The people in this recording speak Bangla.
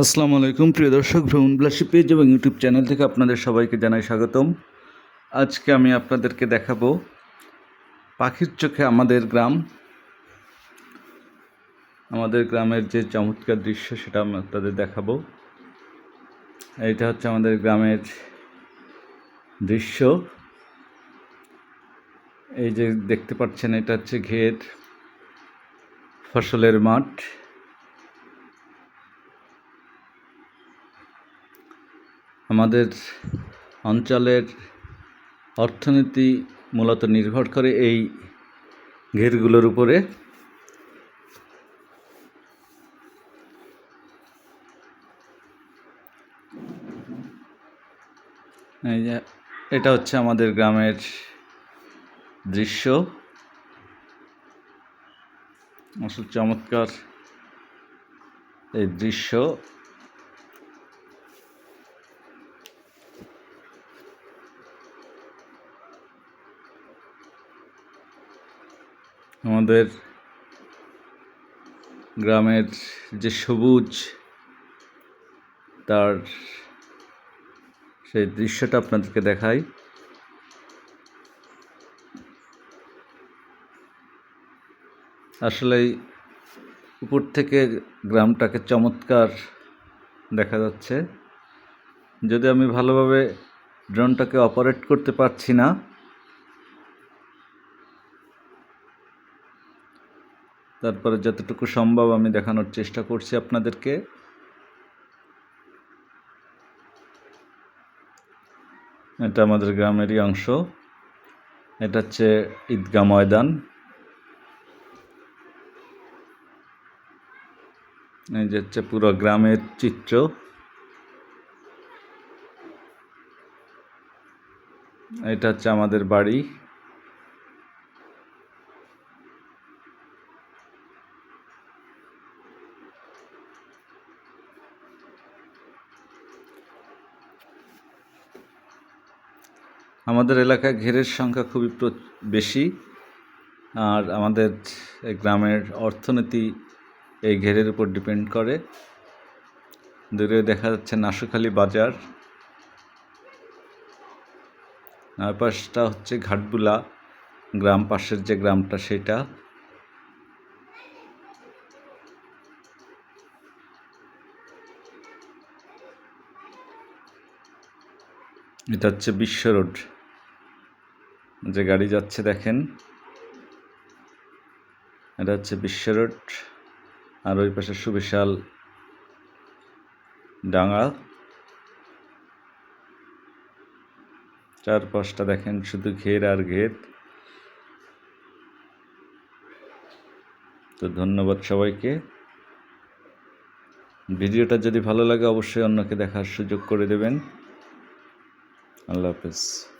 আসসালামু আলাইকুম, প্রিয় দর্শক, ভ্রমণ বিলাসী পেজ এবং ইউটিউব চ্যানেল থেকে আপনাদের সবাইকে জানাই স্বাগতম। আজকে আমি আপনাদেরকে দেখাবো পাখির চোখে আমাদের গ্রাম। আমাদের গ্রামের যে চমৎকার দৃশ্য সেটা আমি আপনাদের দেখাবো। এইটা হচ্ছে আমাদের গ্রামের দৃশ্য। এই যে দেখতে পাচ্ছেন, এটা হচ্ছে ঘের, ফসলের মাঠ। আমাদের অঞ্চলের অর্থনীতি মূলত নির্ভর করে এই ঘেরগুলোর উপরে। এই যে, এটা হচ্ছে আমাদের গ্রামের দৃশ্য। আসলে চমৎকার এই দৃশ্য। আমাদের গ্রামের যে সবুজ, তার সেই দৃশ্যটা আপনাদেরকে দেখাই। আসলে উপর থেকে গ্রামটাকে চমৎকার দেখা যাচ্ছে। যদি আমি ভালোভাবে ড্রোনটাকে অপারেট করতে পারছি না তারপরে যতটুকু সম্ভব আমি দেখানোর চেষ্টা করছি আপনাদেরকে। এটা আমাদের গ্রামেরই অংশ। এটা হচ্ছে ঈদগাহ ময়দান। এই যে হচ্ছে পুরো গ্রামের চিত্র। এটা হচ্ছে আমাদের বাড়ি। আমাদের এলাকায় ঘেরের সংখ্যা খুবই বেশি, আর আমাদের গ্রামের অর্থনীতি এই ঘেরের উপর ডিপেন্ড করে। দূরে দেখা যাচ্ছে নাশুখালী বাজার, আর পাশটা হচ্ছে ঘাটবুলা গ্রাম পাশের যে গ্রামটা সেটা। এটা হচ্ছে বিশ্ব রোড। যে গাড়ি যাচ্ছে দেখেন, এটা হচ্ছে বিশ্ব রোড, আর ওই পাশে সুবিশাল ডাঙা চারপাশটা দেখেন শুধু ঘের আর ঘের। তো ধন্যবাদ সবাইকে। ভিডিওটা যদি ভালো লাগে অবশ্যই অন্যকে দেখার সুযোগ করে দেবেন। আল্লাহ হাফেজ।